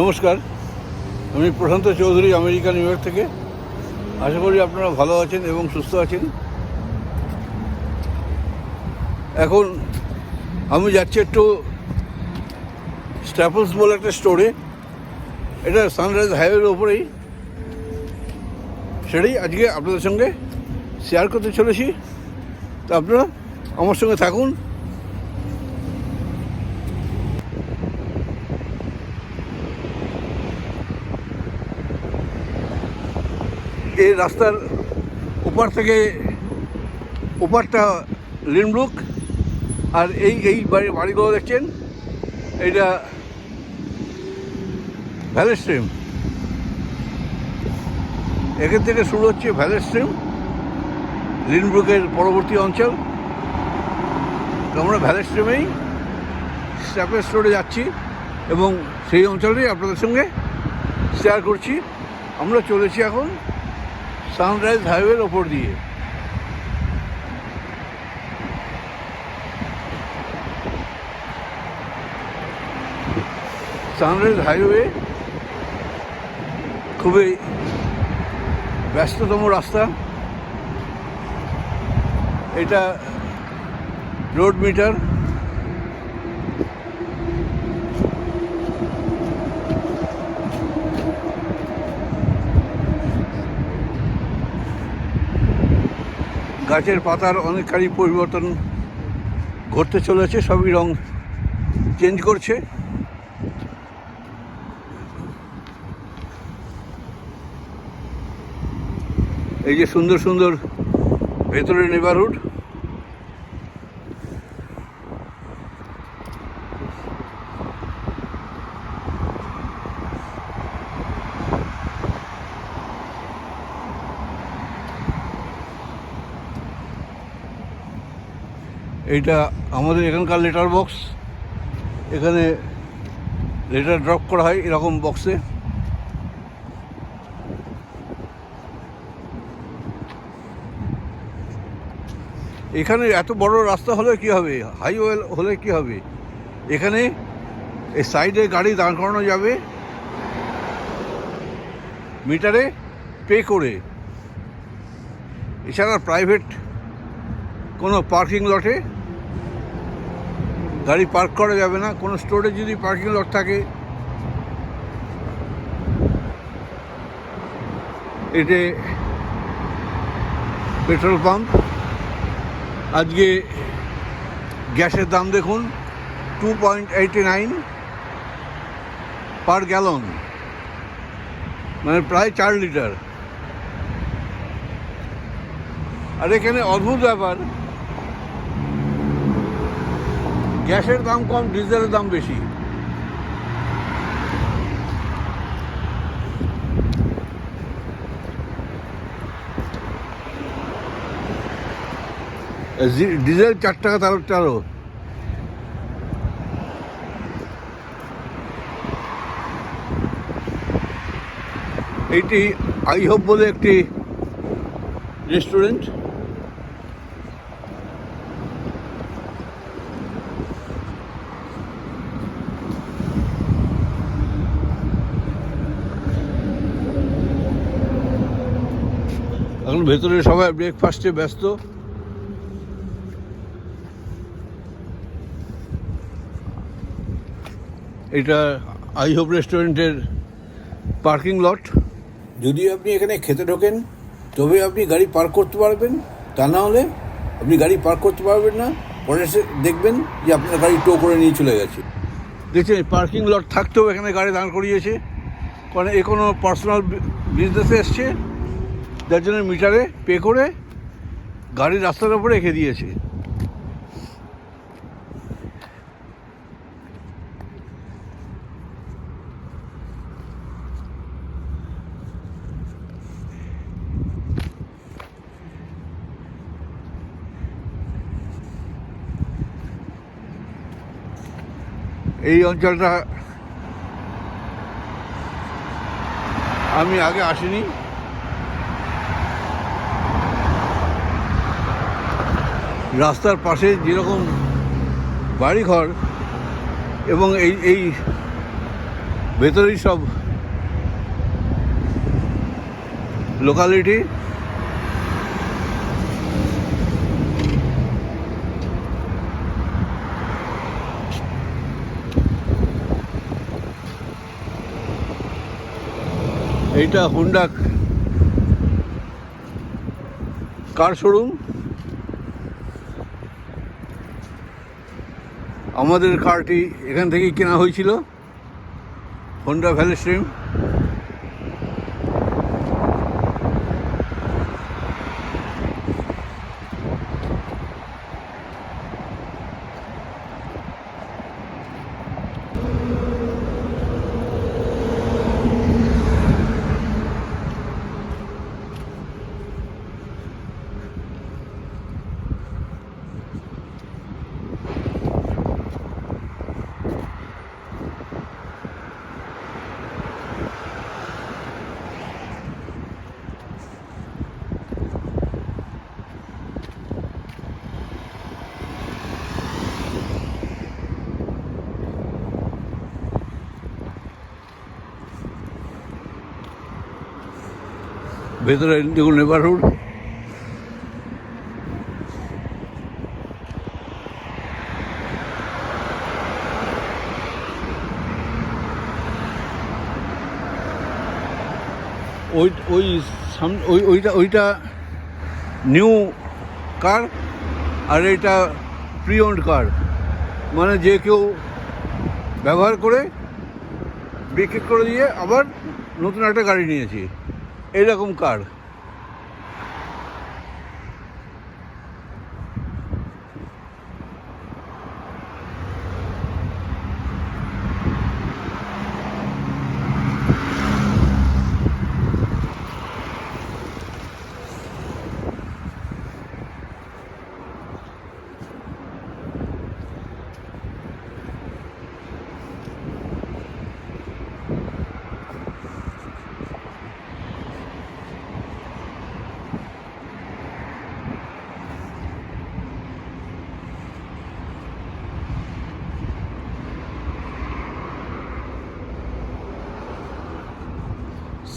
নমস্কার, আমি Prashant Chowdhury, America, New York থেকে। আশা করি আপনারা ভালো আছেন এবং সুস্থ আছেন। এখন আমি যাচ্ছি একটু স্ট্যাপলস বলে একটা স্টোরে এটা সানরাইজ হাইওয়ের ওপরেই। সেটাই আজকে আপনাদের সঙ্গে শেয়ার করতে চলেছি। তো আপনারা আমার সঙ্গে থাকুন। এই রাস্তার ওপার থেকে ওপারটা লিনব্রুক আর এই এই বাড়ি, বাড়িগুলো দেখছেন? এইটা ভ্যালি স্ট্রিম। এখান থেকে শুরু হচ্ছে ভ্যালি স্ট্রিম লিনব্রুকের পরবর্তী অঞ্চল। আমরা ভ্যালি স্ট্রিমেই স্ট্যাপের স্টোরে যাচ্ছি এবং সেই অঞ্চলটাই আপনাদের সঙ্গে শেয়ার করছি। আমরা চলেছি এখন সানরাইজ হাইওয়ের ওপর দিয়ে। সানরাইজ হাইওয়ে খুবই ব্যস্ততম রাস্তা। এটা রোড মিটার গাছের পাতার অনেকখানি পরিবর্তন ঘটতে চলেছে, সবই রং চেঞ্জ করছে। এই যে সুন্দর সুন্দর ভেতরের নেবারহুড এইটা আমাদের এখানকার লেটার বক্স এখানে লেটার ড্রপ করা হয় এরকম বক্সে এখানে এত বড় রাস্তা হলে কি হবে? হাইওয়ে হলে কি হবে? এখানে এই সাইডে গাড়ি দাঁড় করানো যাবে। মিটারে পে করে। এছাড়া প্রাইভেট কোনো পার্কিং লটে গাড়ি পার্ক করা যাবে না, কোনো স্টোরে যদি পার্কিং লট থাকে। এতে পেট্রোল পাম্প। আজকে গ্যাসের দাম দেখুন two point eighty nine per gallon মানে প্রায় চার লিটার। আর এখানে অদ্ভুত ব্যাপার গ্যাসের দাম কম, ডিজেলের দাম বেশি। ডিজেল চার টাকা, তেরো তেরো এইটি আই হোপ বলে একটি রেস্টুরেন্ট। ভেতরে সবাই ব্রেকফাস্টে ব্যস্ত। এটা আই হোপ রেস্টুরেন্টের পার্কিং লট। যদি আপনি এখানে খেতে ঢোকেন তবে আপনি গাড়ি পার্ক করতে পারবেন। তা না হলে আপনি গাড়ি পার্ক করতে পারবেন না। পরে এসে দেখবেন যে আপনার গাড়ি টো করে নিয়ে চলে গেছে। দেখছেন পার্কিং লট থাকতেও এখানে গাড়ি দাঁড় করিয়েছে। কারণ এ কোনো পার্সোনাল বিজনেসে এসছে। যার জন্য মিটারে পে করে গাড়ি রাস্তার উপরে রেখে দিয়েছে। এই অঞ্চলটা আমি আগে আসিনি। রাস্তার পাশে যেরকম বাড়িঘর এবং এই এই ভেতরেই সব লোকালিটি এইটা হুন্ডা কার শোরুম আমাদের কারটি এখান থেকেই কেনা হয়েছিল। হন্ডা ভ্যালি স্ট্রিম ভেতরে দেখুন নেবারহুড ওই ওই সাম, ওই, ওইটা ওইটা নিউ কার আর এটা প্রি ওন্ড কার মানে যে কেউ ব্যবহার করে বিক্রি করে দিয়ে আবার নতুন একটা গাড়ি নিয়েছি। এইরকম car?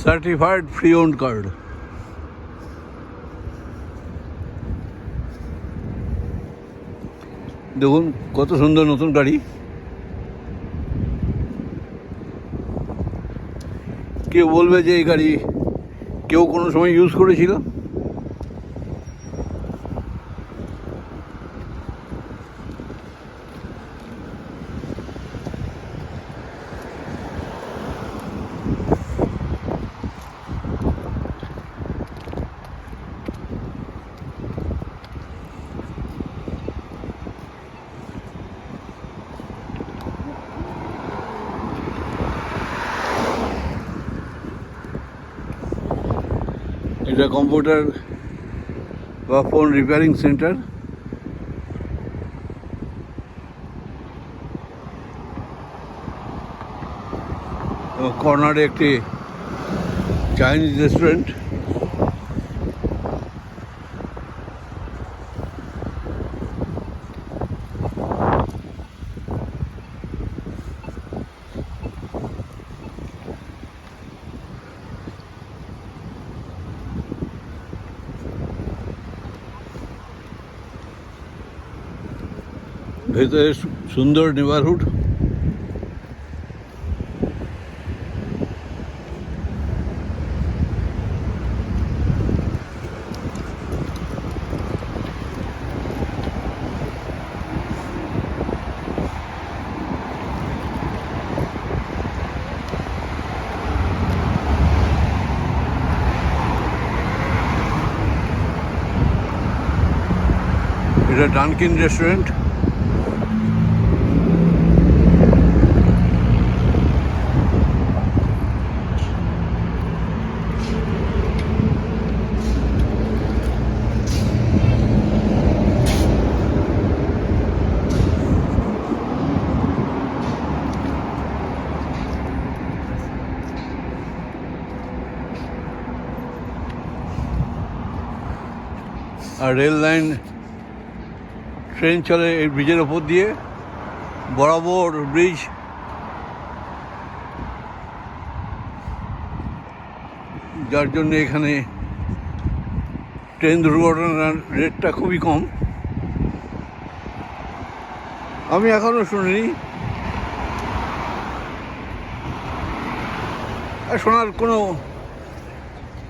Certified pre-owned car দেখুন, কত সুন্দর নতুন গাড়ি। কেউ বলবে যে এই গাড়ি কেউ কোনো সময় ইউজ করেছিল এটা কম্পিউটার বা ফোন রিপেয়ারিং সেন্টার। কর্নারে একটি চাইনিজ রেস্টুরেন্ট। ভেতরে সু- সুন্দর নেবারহুড এটা Dunkin restaurant rail line train চলে এই ব্রিজের ওপর দিয়ে, বরাবর ব্রিজ। যার জন্য এখানে ট্রেন দুর্ঘটনার রেটটা খুবই কম। আমি এখনও শুনিনি। শোনার কোনো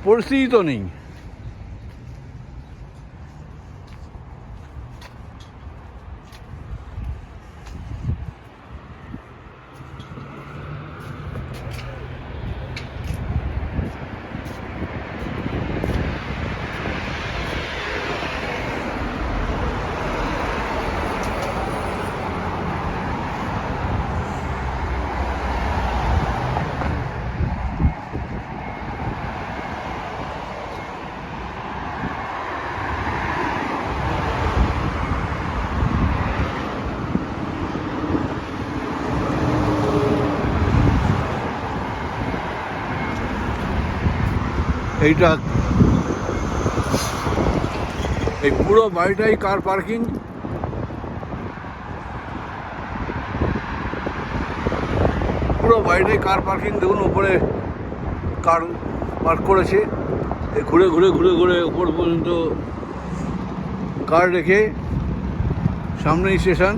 পরিস্থিতি তো নেই। এইটা এই পুরো বাড়িটাই কার পার্কিং পুরো বাড়িটাই কার পার্কিং দেখুন উপরে কার পার্ক করেছে। ঘুরে ঘুরে ঘুরে ঘুরে উপর পর্যন্ত কার রেখে সামনেই স্টেশন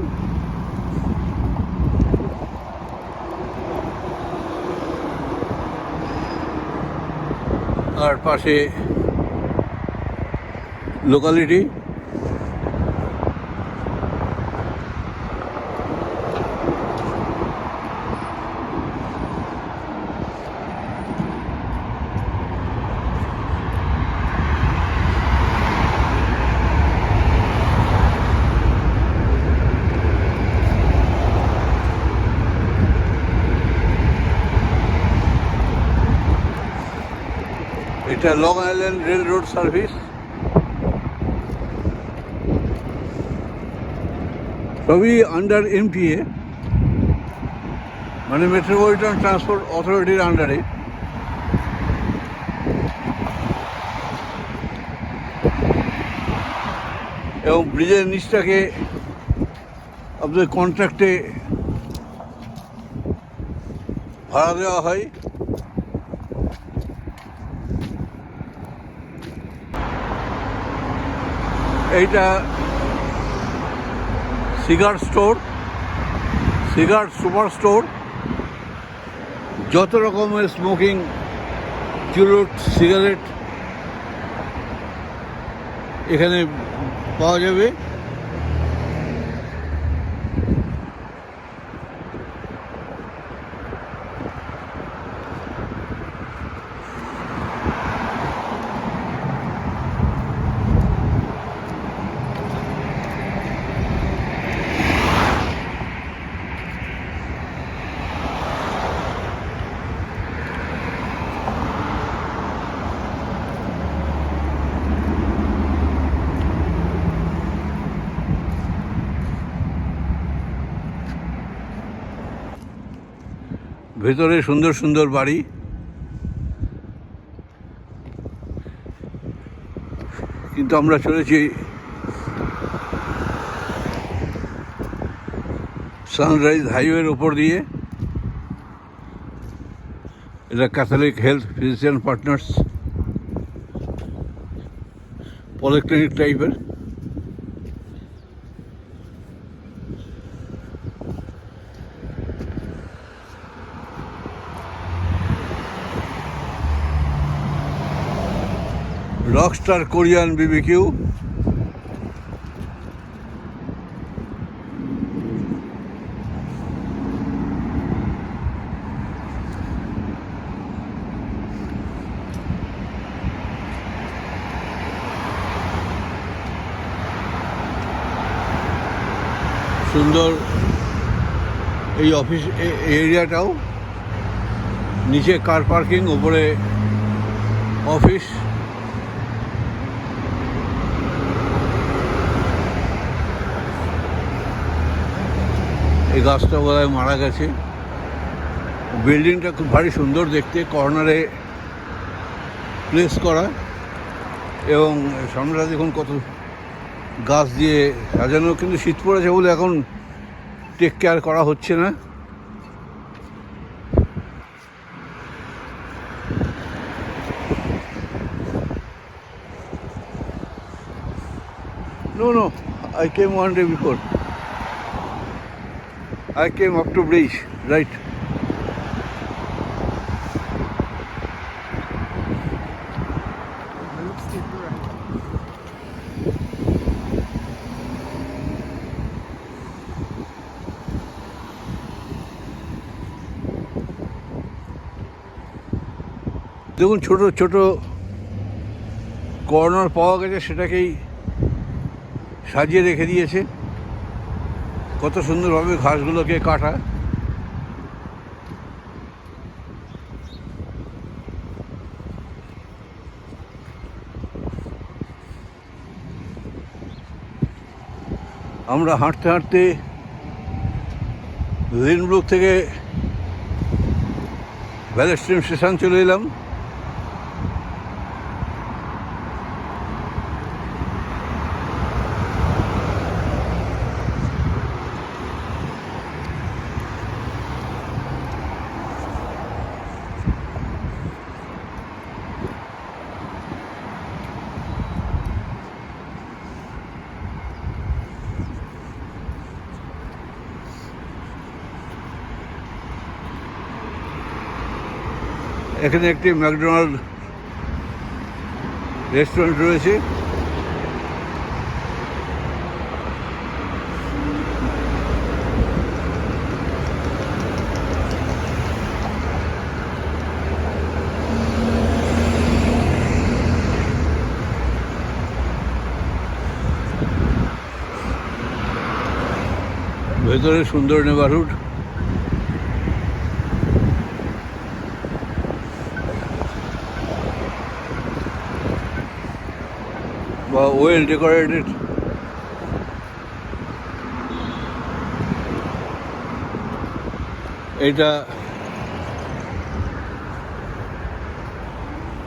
আর পাশে লোকালিটি এটা Long Island rail road service সবই আন্ডার এমটিএ মানে মেট্রোপলিটন ট্রান্সপোর্ট অথরিটির আন্ডারে এবং ব্রিজের নিচটাকে আপনাদের কন্ট্রাক্টে ভাড়া দেওয়া হয়। এইটা cigar store cigar super store যত রকমের স্মোকিং চুরুট সিগারেট এখানে পাওয়া যাবে। ভেতরে সুন্দর সুন্দর বাড়ি। কিন্তু আমরা চলেছি সানরাইজ হাইওয়ের ওপর দিয়ে। এটা Catholic health physician partners, polyclinic টাইপের। রকস্টার কোরিয়ান বিবিকিউ সুন্দর এই অফিস এরিয়াটাও। নিচে কার পার্কিং ওপরে অফিস এই গাছটা বোধহয় মারা গেছে। বিল্ডিংটা খুব ভারী সুন্দর দেখতে, কর্নারে প্লেস করা। এবং সামনেটা দেখুন কত গাছ দিয়ে সাজানো, কিন্তু শীত পড়েছে বলে এখন টেক কেয়ার করা হচ্ছে না। No no I came one day before I came up to bridge, right? দেখুন ছোট ছোট কর্নার পাওয়া গেছে সেটাকেই সাজিয়ে রেখে দিয়েছে কত সুন্দরভাবে ঘাসগুলোকে কাটা। আমরা হাঁটতে হাঁটতে রেনব্রুক থেকে ভ্যালেস্ট্রিম স্টেশন চলে এলাম। এখানে একটি ম্যাকডোনাল্ড রেস্টুরেন্ট রয়েছে। ভেতরে সুন্দর নেবারহুড ওয়েল ডেকোরেটেড। এটা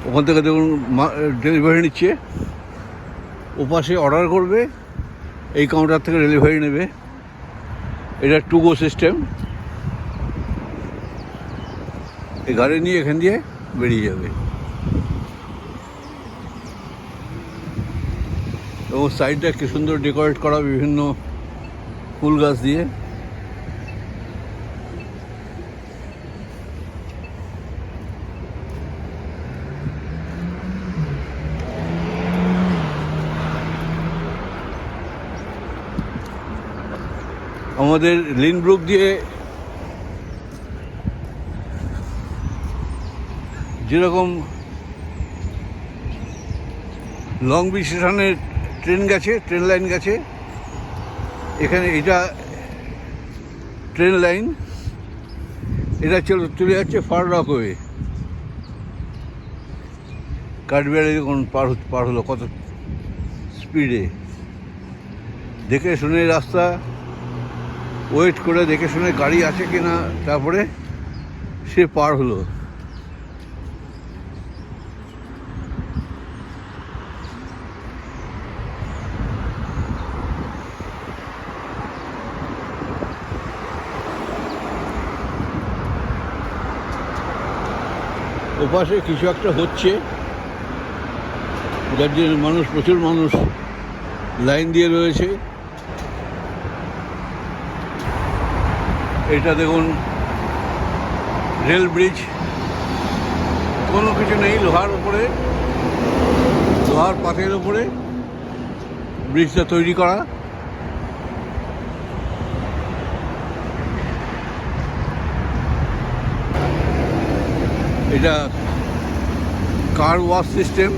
ওখান থেকে দেখুন ডেলিভারি নিচ্ছে। ওপাশে অর্ডার করবে, এই কাউন্টার থেকে ডেলিভারি নেবে। এটা টু গো সিস্টেম এই গাড়ি নিয়ে এখান দিয়ে বেরিয়ে যাবে। এবং সাইডটা কি সুন্দর ডেকোরেট করা বিভিন্ন ফুল গাছ দিয়ে। আমাদের লিনব্রুক দিয়ে যেরকম লং স্টেশনের ট্রেন গেছে, ট্রেন লাইন গেছে। এখানে এটা ট্রেন লাইন। এটা চলে চলে যাচ্ছে ফার রকওয়ে কাঠবিহারি যখন পার পার হলো কত স্পিডে দেখে শুনে রাস্তা। ওয়েট করে দেখে শুনে গাড়ি আছে কি না তারপরে সে পার হলো। ওপাশে কিছু একটা হচ্ছে। যার জন্য মানুষ, প্রচুর মানুষ লাইন দিয়ে রয়েছে। এটা দেখুন, রেল ব্রিজ। কোনো কিছু নেই লোহার উপরে, লোহার পাতের উপরে ব্রিজটা তৈরি করা। এটা কার ওয়াশ সিস্টেম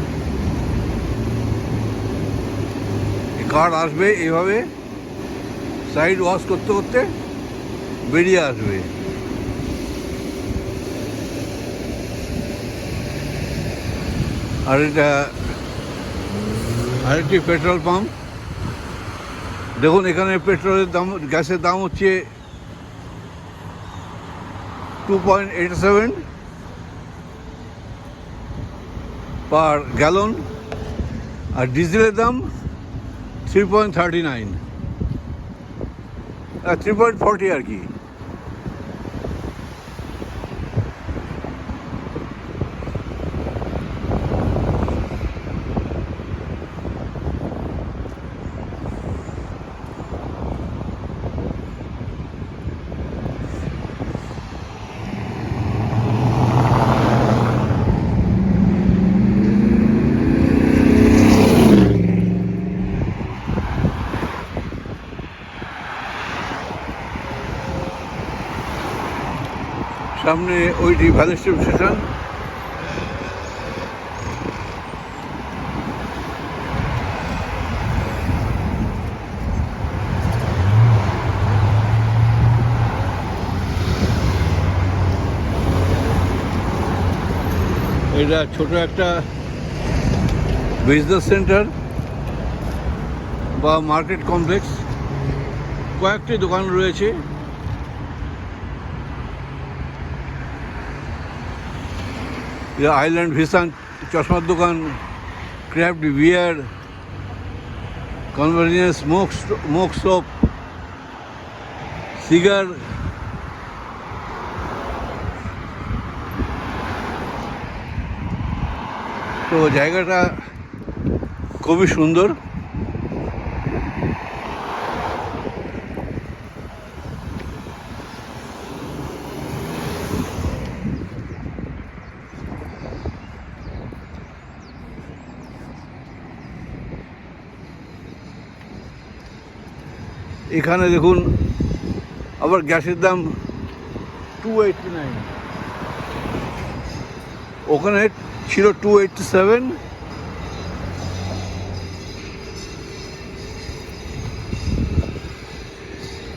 কার আসবে এভাবে সাইড ওয়াশ করতে করতে বেরিয়ে আসবে। আর এটা আরেকটি পেট্রোল পাম্প দেখুন, এখানে পেট্রোলের দাম, গ্যাসের দাম হচ্ছে two point eight seven per gallon আর ডিজেলের দাম three point thirty nine three point forty আর কি। সামনে ওইটি ভ্যালেস্টিভ স্টেশন এটা ছোট একটা বিজনেস সেন্টার বা মার্কেট কমপ্লেক্স কয়েকটি দোকান রয়েছে। আইল্যান্ড ভিসান চশমার দোকান, craft beer, convenience smoke smoke shop cigar, তো জায়গাটা খুবই সুন্দর। এখানে দেখুন আবার গ্যাসের দাম টু এইটটি নাইন ওখানে ছিল টু এইটটি সেভেন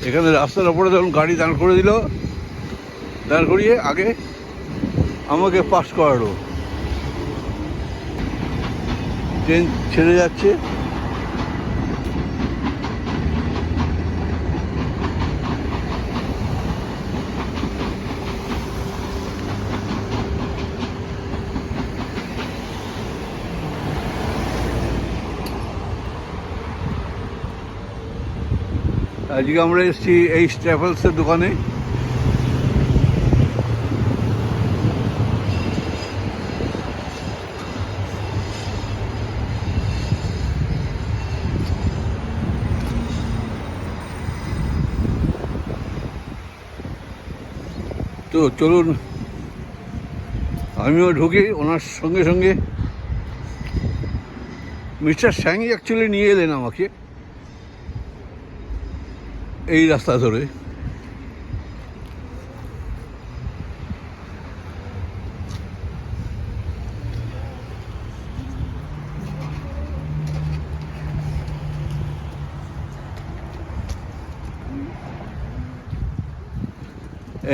এখানে রাস্তার ওপরে যখন গাড়ি দাঁড় করে দিল। দাঁড় করিয়ে আগে আমাকে পাস করালো। ট্রেন ছেড়ে যাচ্ছে। আজকে আমরা এসেছি এই ট্রাভেলসের দোকানে। তো চলুন, আমিও ঢুকি, ওনার সঙ্গে সঙ্গে। মিস্টার স্যাংই অ্যাকচুয়ালি নিয়ে এলেন আমাকে। এই রাস্তা ধরে।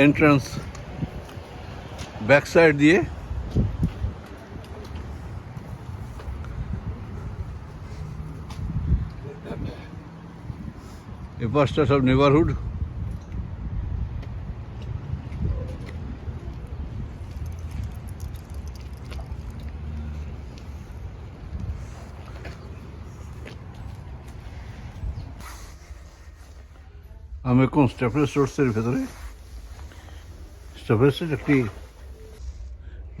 এন্ট্রান্স ব্যাক সাইড দিয়ে এ পাশটা সব নেবারহুড আমি এখন স্টেফলেস স্টোর্সের ভেতরে? স্টেফলেসের একটি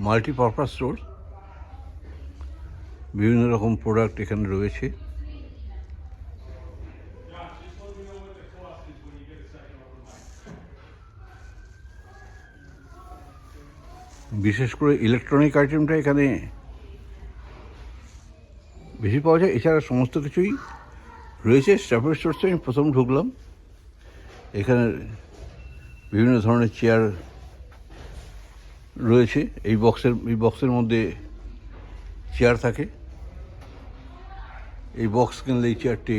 মাল্টিপারপাস স্টোর বিভিন্ন রকম প্রোডাক্ট এখানে রয়েছে। বিশেষ করে ইলেকট্রনিক আইটেমটা এখানে বেশি পাওয়া যায়। এছাড়া সমস্ত কিছুই রয়েছে। স্টাফের স্টোরসে আমি প্রথম ঢুকলাম। এখানে বিভিন্ন ধরনের চেয়ার রয়েছে। এই বক্সের এই বক্সের মধ্যে চেয়ার থাকে। এই বক্স কিনলে এই চেয়ারটি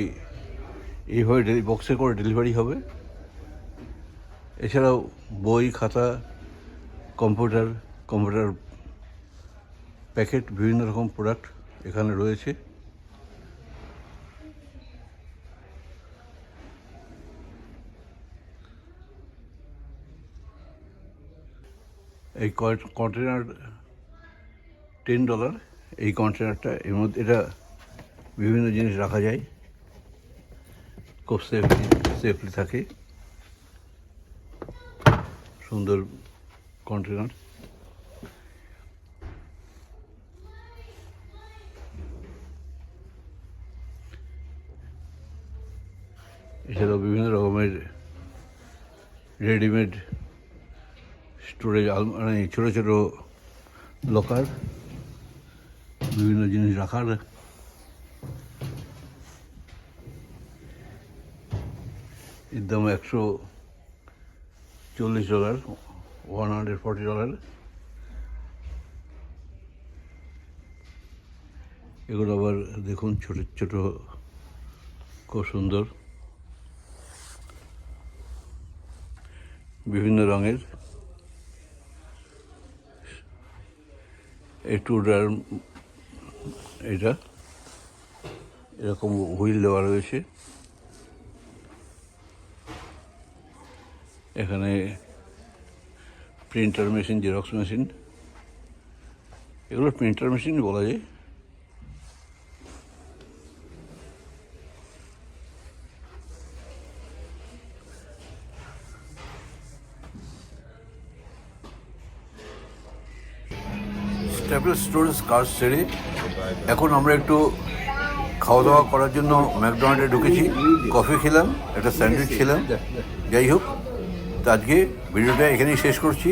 এইভাবে বক্সে করে ডেলিভারি হবে। এছাড়াও বই, খাতা কম্পিউটার কম্পিউটার প্যাকেট, বিভিন্ন রকম প্রোডাক্ট এখানে রয়েছে। এই কন্টেনার টেন ডলার। এই কন্টেনারটা এর মধ্যে, এটা বিভিন্ন জিনিস রাখা যায়। খুব সেফলি সেফলি থাকে। সুন্দর কন্টেনার এছাড়াও বিভিন্ন রকমের রেডিমেড স্টোরেজ মানে ছোটো ছোটো লকার বিভিন্ন জিনিস রাখার। এর দাম একশো চল্লিশ dollar one hundred forty dollar এগুলো আবার দেখুন, ছোট ছোট, খুব সুন্দর। বিভিন্ন রঙের। একটু এটা, এরকম হুইল দেওয়া রয়েছে। এখানে প্রিন্টার মেশিন, জেরক্স মেশিন। এগুলো প্রিন্টার মেশিন বলা যায়। স্ট্যাপল স্টোরেজ কাজ সেরে এখন আমরা একটু খাওয়া দাওয়া করার জন্য ম্যাকডোনাল্ডে ঢুকেছি। কফি খেলাম, একটা স্যান্ডউইচ খেলাম। যাই হোক, তো আজকে ভিডিওটা এখানেই শেষ করছি।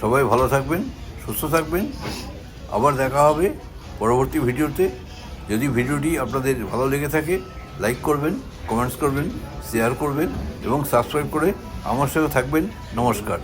সবাই ভালো থাকবেন, সুস্থ থাকবেন। আবার দেখা হবে পরবর্তী ভিডিওতে। যদি ভিডিওটি আপনাদের ভালো লেগে থাকে লাইক করবেন কমেন্টস করবেন শেয়ার করবেন এবং সাবস্ক্রাইব করে আমার সাথে থাকবেন। নমস্কার।